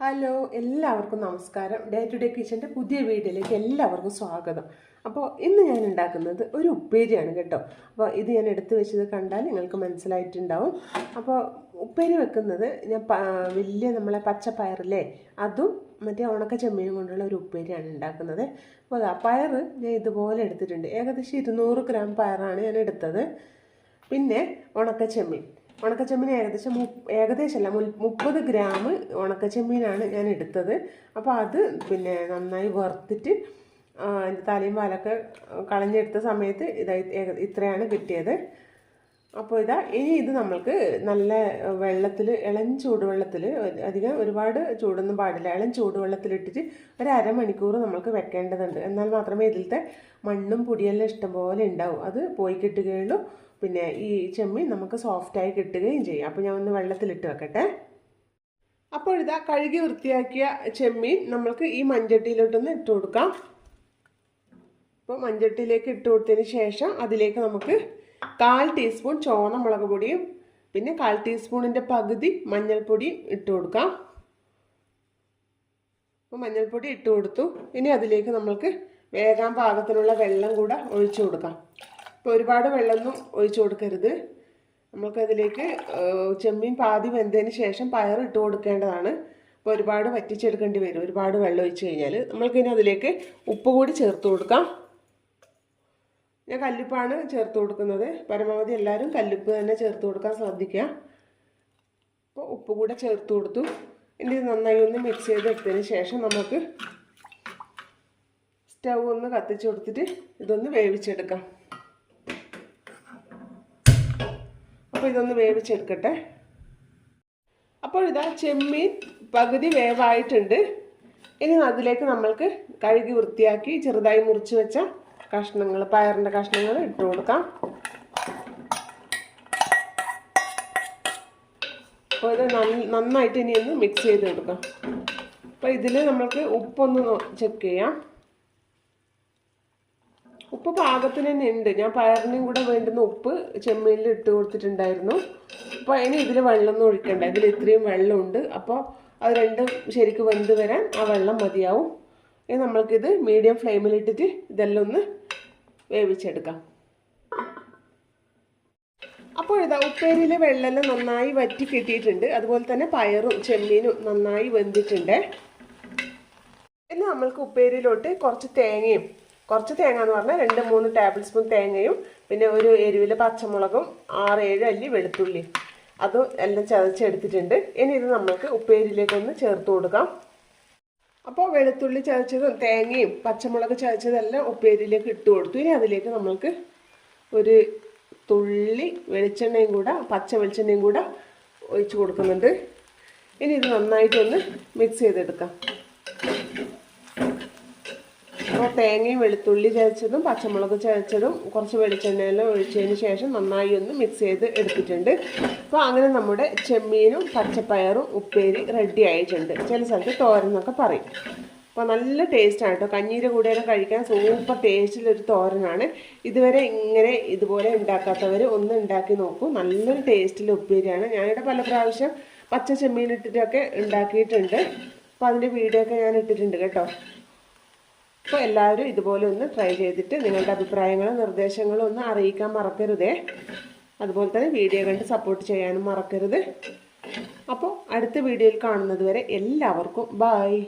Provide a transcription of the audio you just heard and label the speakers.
Speaker 1: Hello എല്ലാവർക്കും നമസ്കാരം. Day to day കിച്ചന്റെ പുതിയ വീഡിയോയിലേക്ക് എല്ലാവർക്കും സ്വാഗതം. അപ്പോൾ ഇന്ന് ഞാൻ ഉണ്ടാക്കുന്നത് ഒരു ഉപ്പേരിയാണ് കേട്ടോ. അപ്പോൾ ഇത് ഞാൻ എടുത്തു വെച്ചത് കണ്ടാൽ നിങ്ങൾക്ക് മനസ്സിലായിട്ടുണ്ടാവും. അപ്പോൾ ഉപ്പേരി വെക്കുന്നത് ഞാൻ വലിയ നമ്മളെ പച്ചപ്പയറില്ലേ അതും മറ്റേ ഉണക്ക ചെമ്മീനും കൊണ്ടുള്ള ഒരു ഉപ്പേരിയാണ് ഉണ്ടാക്കുന്നത്. അപ്പോൾ അതാ പയർ ഞാൻ ഇതുപോലെ എടുത്തിട്ടുണ്ട്. ഏകദേശം ഇരുന്നൂറ് ഗ്രാം പയറാണ് ഞാൻ എടുത്തത്. പിന്നെ ഉണക്കച്ചെമ്മീൻ. ഉണക്കച്ചെമ്മീൻ ഏകദേശം മു ഏകദേശമല്ല മുൽ- മുപ്പത് ഗ്രാം ഉണക്കച്ചെമ്മീനാണ് ഞാൻ എടുത്തത്. അപ്പോൾ അത് പിന്നെ നന്നായി വറുത്തിട്ട് അതിന്റെ തലയും പാലൊക്കെ കളഞ്ഞെടുത്ത സമയത്ത് ഇതായി ഇത്രയാണ് കിട്ടിയത്. അപ്പോൾ ഇതാ ഇനി ഇത് നമ്മൾക്ക് നല്ല വെള്ളത്തിൽ ഇളം ചൂടുവെള്ളത്തിൽ അധികം ഒരുപാട് ചൂടൊന്നും പാടില്ല. ഇളം ചൂടുവെള്ളത്തിലിട്ടിട്ട് ഒരു അരമണിക്കൂർ നമ്മൾക്ക് വെക്കേണ്ടതുണ്ട്. എന്നാൽ മാത്രമേ ഇതിലത്തെ മണ്ണും പൊടിയെല്ലാം ഇഷ്ടംപോലെ ഉണ്ടാവും. അത് പോയി കിട്ടുകയുള്ളൂ. പിന്നെ ഈ ചെമ്മീൻ നമുക്ക് സോഫ്റ്റായി കിട്ടുകയും ചെയ്യും. അപ്പോൾ ഞാൻ ഒന്ന് വെള്ളത്തിലിട്ട് വെക്കട്ടെ. അപ്പോൾ ഇതാ കഴുകി വൃത്തിയാക്കിയ ചെമ്മീൻ നമ്മൾക്ക് ഈ മഞ്ചട്ടിയിലോട്ടൊന്ന് ഇട്ട് കൊടുക്കാം. അപ്പോൾ മഞ്ചട്ടിയിലേക്ക് ഇട്ട് കൊടുത്തതിന് ശേഷം അതിലേക്ക് നമുക്ക് കാൽ ടീസ്പൂൺ ചുവന്ന മുളക് പൊടിയും പിന്നെ കാൽ ടീസ്പൂണിന്റെ പകുതി മഞ്ഞൾപ്പൊടിയും ഇട്ട് കൊടുക്കാം. അപ്പോൾ മഞ്ഞൾപ്പൊടി ഇട്ട് കൊടുത്തു. ഇനി അതിലേക്ക് നമ്മൾക്ക് വേകാൻ പാകത്തിനുള്ള വെള്ളം കൂടെ ഒഴിച്ചു കൊടുക്കാം. ഇപ്പോൾ ഒരുപാട് വെള്ളമൊന്നും ഒഴിച്ചു കൊടുക്കരുത്. നമുക്കതിലേക്ക് ചെമ്മീൻ പാതി വെന്തതിന് ശേഷം പയർ ഇട്ട് കൊടുക്കേണ്ടതാണ്. അപ്പോൾ ഒരുപാട് വറ്റിച്ചെടുക്കേണ്ടി വരും. ഒരുപാട് വെള്ളം ഒഴിച്ച് കഴിഞ്ഞാൽ നമ്മൾക്കിനി അതിലേക്ക് ഉപ്പ് കൂടി ചേർത്ത് കൊടുക്കാം. ഞാൻ കല്ലുപ്പാണ് ചേർത്ത് കൊടുക്കുന്നത്. പരമാവധി എല്ലാവരും കല്ലുപ്പ് തന്നെ ചേർത്ത് കൊടുക്കാൻ ശ്രദ്ധിക്കുക. അപ്പോൾ ഉപ്പ് കൂടെ ചേർത്ത് കൊടുത്തു. ഇനി നന്നായി ഒന്ന് മിക്സ് ചെയ്തെടുത്തതിന് ശേഷം നമുക്ക് സ്റ്റൗ ഒന്ന് കത്തിച്ച് കൊടുത്തിട്ട് ഇതൊന്ന് വേവിച്ചെടുക്കാം. അപ്പോൾ ഇതൊന്ന് വേവിച്ചെടുക്കട്ടെ. അപ്പോൾ ഇതാ ചെമ്മീൻ പകുതി വേവായിട്ടുണ്ട്. ഇനി അതിലേക്ക് നമ്മൾക്ക് കഴുകി വൃത്തിയാക്കി ചെറുതായി മുറിച്ച് വെച്ച കഷ്ണങ്ങൾ പയറിന്റെ കഷ്ണങ്ങൾ ഇട്ട് കൊടുക്കാം. അപ്പോൾ ഇത് നന്ന- നന്നായിട്ട് ഇനി ഒന്ന് മിക്സ് ചെയ്ത് കൊടുക്കാം. അപ്പോൾ ഇതിൽ നമ്മൾക്ക് ഉപ്പൊന്ന് ചെക്ക് ചെയ്യാം. ഉപ്പ് പാകത്തിന് തന്നെ ഉണ്ട്. ഞാൻ പയറിനും കൂടെ വേണ്ടുന്ന ഉപ്പ് ചെമ്മീനിൽ ഇട്ട് കൊടുത്തിട്ടുണ്ടായിരുന്നു. അപ്പോൾ ഇനി ഇതിൽ വെള്ളമൊന്നും ഒഴിക്കണ്ട. ഇതിൽ ഇത്രയും വെള്ളമുണ്ട്. അപ്പോൾ അത് രണ്ടും ശരിക്കും വെന്ത് വരാൻ ആ വെള്ളം മതിയാവും. ഇനി നമ്മൾക്കിത് മീഡിയം ഫ്ലെയിമിലിട്ടിട്ട് ഇതെല്ലാം ഒന്ന് വേവിച്ചെടുക്കാം. അപ്പോൾ ഇതാ ഉപ്പേരിയിലെ വെള്ളമെല്ലാം നന്നായി വറ്റി കിട്ടിയിട്ടുണ്ട്. അതുപോലെ തന്നെ പയറും ചെമ്മീനും നന്നായി വെന്തിട്ടുണ്ട്. ഇനി നമ്മൾക്ക് ഉപ്പേരിയിലോട്ട് കുറച്ച് തേങ്ങയും കുറച്ച് തേങ്ങ എന്ന് പറഞ്ഞാൽ രണ്ട് മൂന്ന് ടേബിൾ സ്പൂൺ തേങ്ങയും പിന്നെ ഒരു എരിവിലെ പച്ചമുളകും ആറ് ഏഴ് അല്ലി വെളുത്തുള്ളി. അതും എല്ലാം ചതച്ചെടുത്തിട്ടുണ്ട്. ഇനി ഇത് നമ്മൾക്ക് ഉപ്പേരിയിലേക്കൊന്ന് ചേർത്ത് കൊടുക്കാം. അപ്പോൾ വെളുത്തുള്ളി ചതച്ചതും തേങ്ങയും പച്ചമുളക് ചതച്ചതെല്ലാം ഉപ്പേരിയിലേക്ക് ഇട്ട് കൊടുത്തു. ഇനി അതിലേക്ക് നമ്മൾക്ക് ഒരു തുള്ളി വെളിച്ചെണ്ണയും കൂടെ പച്ച വെളിച്ചെണ്ണയും കൂടെ ഒഴിച്ച് കൊടുക്കുന്നുണ്ട്. ഇനി ഇത് നന്നായിട്ടൊന്ന് മിക്സ് ചെയ്തെടുക്കാം. അപ്പോൾ തേങ്ങയും വെളുത്തുള്ളി ചതച്ചതും പച്ചമുളക് ചതച്ചതും കുറച്ച് വെളിച്ചെണ്ണയിലും ഒഴിച്ചതിന് ശേഷം നന്നായി ഒന്ന് മിക്സ് ചെയ്ത് എടുത്തിട്ടുണ്ട്. അപ്പോൾ അങ്ങനെ നമ്മുടെ ചെമ്മീനും പച്ചപ്പയറും ഉപ്പേരി റെഡി ആയിട്ടുണ്ട്. ചില സ്ഥലത്ത് തോരൻ എന്നൊക്കെ പറയും. അപ്പോൾ നല്ല ടേസ്റ്റാണ് കേട്ടോ. കഞ്ഞീരെ കൂടെയൊക്കെ കഴിക്കാൻ സൂപ്പർ ടേസ്റ്റിലൊരു തോരനാണ്. ഇതുവരെ ഇങ്ങനെ ഇതുപോലെ ഉണ്ടാക്കാത്തവർ ഒന്ന് ഉണ്ടാക്കി നോക്കൂ. നല്ലൊരു ടേസ്റ്റിൽ ഉപ്പേരിയാണ്. ഞാനിവിടെ പല പ്രാവശ്യം പച്ച ചെമ്മീൻ ഇട്ടിട്ടൊക്കെ ഉണ്ടാക്കിയിട്ടുണ്ട്. അപ്പോൾ അതിന്റെ വീഡിയോ ഒക്കെ ഞാൻ ഇട്ടിട്ടുണ്ട് കേട്ടോ. അപ്പോൾ എല്ലാവരും ഇതുപോലെ ഒന്ന് ട്രൈ ചെയ്തിട്ട് നിങ്ങളുടെ അഭിപ്രായങ്ങളും നിർദ്ദേശങ്ങളും ഒന്ന് അറിയിക്കാൻ മറക്കരുതേ. അതുപോലെ തന്നെ വീഡിയോ കണ്ട് സപ്പോർട്ട് ചെയ്യാനും മറക്കരുത്. അപ്പോൾ അടുത്ത വീഡിയോയിൽ കാണുന്നത് വരെ എല്ലാവർക്കും ബായ്